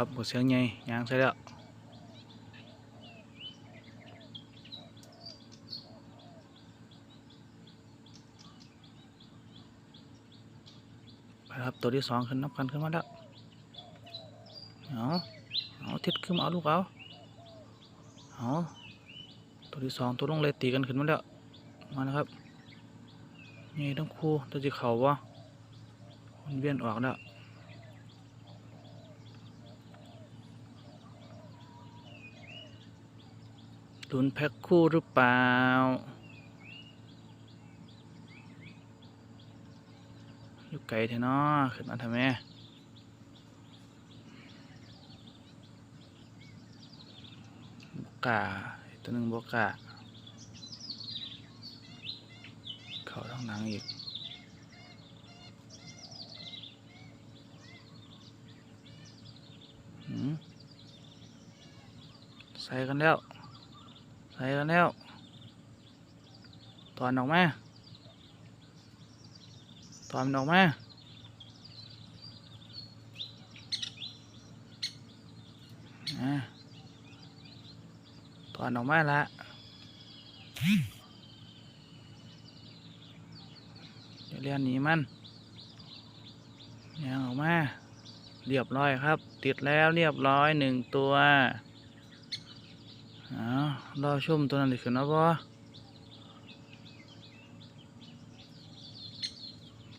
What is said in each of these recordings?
ครับกดเสียงใหญ่ยางใส่แล้วไปครับตัวที่สองขึ้นนับกันขึ้นมาแล้วเอาเอาทิศขึ้นมาเอาลูกเอาเอาตัวที่สองตัวลงเลยตีกันขึ้นมาแล้วมานะครับนี่ทั้งคู่ตัวจะเข่าวะมันเวียนออกแล้ว ลุ้นแพ็คคู่หรือเปล่าอยู่ไกลเถอะเนาะขึ้นมาทำไมบกล้าอีตัวหนึ่งบกล้าเขาต้องนังอีกใส่กันแล้ว ใส่กันแล้วตอนออกมาตอนมันออกมาอะตอนออกมาละเดี๋ยวเรียนหนีมันยังออกมา เรียบร้อยครับ ติดแล้วเรียบร้อยหนึ่งตัว อารอชมตัวนั้นอีกขึ้นนะบ่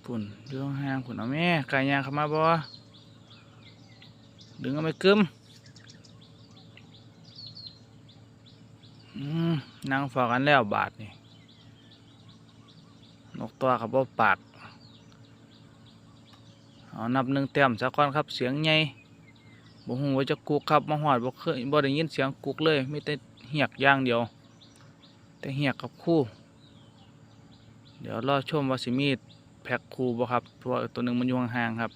ปุ่นเรื่องห่างๆปุ่นเอาแม่ไก่ยางเข้ามาบ่ดึงเอาไปกึมอืมนั่งฝอกันแล้วบาทนี่นกตัวกับบ่ปาก เอานับหนึ่งเต็มสักก้อนครับเสียงใหญ่ บ่ฮู้ว่าจะกุกครับมาหอดบ่เคยบ่ได้ยินเสียงกุกเลยมีแต่เหียกอย่างเดียว แต่เหียกกับคู่ เดี๋ยวรอชมว่าสิมีแพ็คคู่บ่ครับเพราะว่าตัวหนึ่งมันอยู่ห่างๆครับ